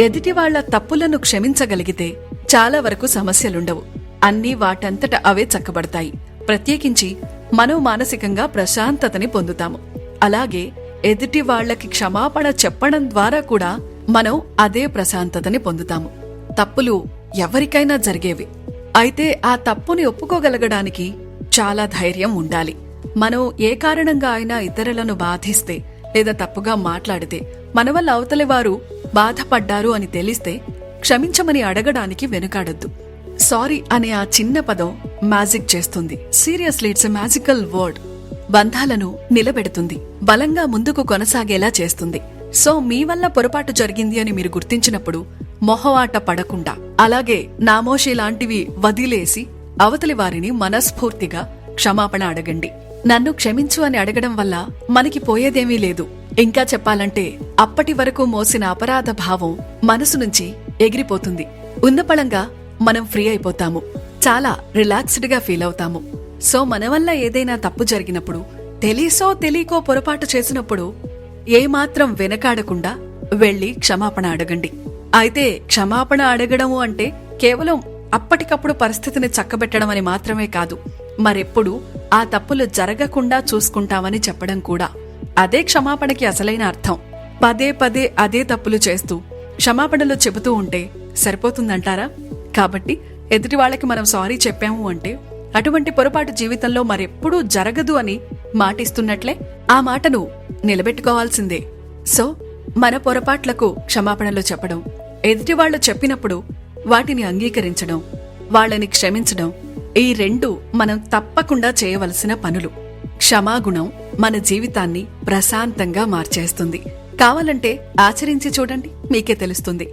ఎదుటివాళ్ళ తప్పులను క్షమించగలిగితే చాలా వరకు సమస్యలుండవు. అన్నీ వాటంతట అవే చక్కబడతాయి. ప్రత్యేకించి మనం మానసికంగా ప్రశాంతతని పొందుతాము. అలాగే ఎదుటి వాళ్ళకి క్షమాపణ చెప్పడం ద్వారా కూడా మనం అదే ప్రశాంతతని పొందుతాము. తప్పులు ఎవరికైనా జరిగేవి. అయితే ఆ తప్పుని ఒప్పుకోగలగడానికి చాలా ధైర్యం ఉండాలి. మనం ఏ కారణంగా అయినా ఇతరులను బాధిస్తే లేదా తప్పుగా మాట్లాడితే మన వల్ల అవతలి వారు బాధపడ్డారు అని తెలిస్తే క్షమించమని అడగడానికి వెనుకాడద్దు. సారీ అనే ఆ చిన్న పదం మ్యాజిక్ చేస్తుంది. Seriously it's a magical word. బంధాలను నిలబెడుతుంది. బలంగా ముందుకు కొనసాగేలా చేస్తుంది. సో మీ వల్ల పొరపాటు జరిగింది అని మీరు గుర్తించినప్పుడు మొహవాట పడకుండా అలాగే నామోషి లాంటివి వదిలేసి అవతలి వారిని మనస్ఫూర్తిగా క్షమాపణ అడగండి. నన్ను క్షమించు అని అడగడం వల్ల మనకి పోయేదేమీ లేదు. ఇంకా చెప్పాలంటే అప్పటి వరకు మోసిన అపరాధ భావం మనసు నుంచి ఎగిరిపోతుంది. ఉన్నపళంగా మనం ఫ్రీ అయిపోతాము. చాలా రిలాక్స్డ్గా ఫీల్ అవుతాము. సో మన వల్ల ఏదైనా తప్పు జరిగినప్పుడు తెలిసో తెలియకో పొరపాటు చేసినప్పుడు ఏమాత్రం వెనకాడకుండా వెళ్ళి క్షమాపణ అడగండి. అయితే క్షమాపణ అడగడము అంటే కేవలం అప్పటికప్పుడు పరిస్థితిని చక్కబెట్టడం అని మాత్రమే కాదు మరెప్పుడు ఆ తప్పులు జరగకుండా చూసుకుంటామని చెప్పడం కూడా. అదే క్షమాపణకి అసలైన అర్థం. పదే పదే అదే తప్పులు చేస్తూ క్షమాపణలు చెబుతూ ఉంటే సరిపోతుందంటారా? కాబట్టి ఎదుటి వాళ్ళకి మనం సారీ చెప్పాము అంటే అటువంటి పొరపాటు జీవితంలో మరెప్పుడూ జరగదు అని మాటిస్తున్నట్లే ఆ మాటను నిలబెట్టుకోవాల్సిందే. సో మన పొరపాట్లకు క్షమాపణలు చెప్పడం ఎదుటి వాళ్ళు చెప్పినప్పుడు వాటిని అంగీకరించడం వాళ్ళని క్షమించడం ఈ రెండు మనం తప్పకుండా చేయవలసిన పనులు. క్షమాగుణం మన జీవితాన్ని ప్రశాంతంగా మార్చేస్తుంది. కావాలంటే ఆచరించి చూడండి మీకే తెలుస్తుంది.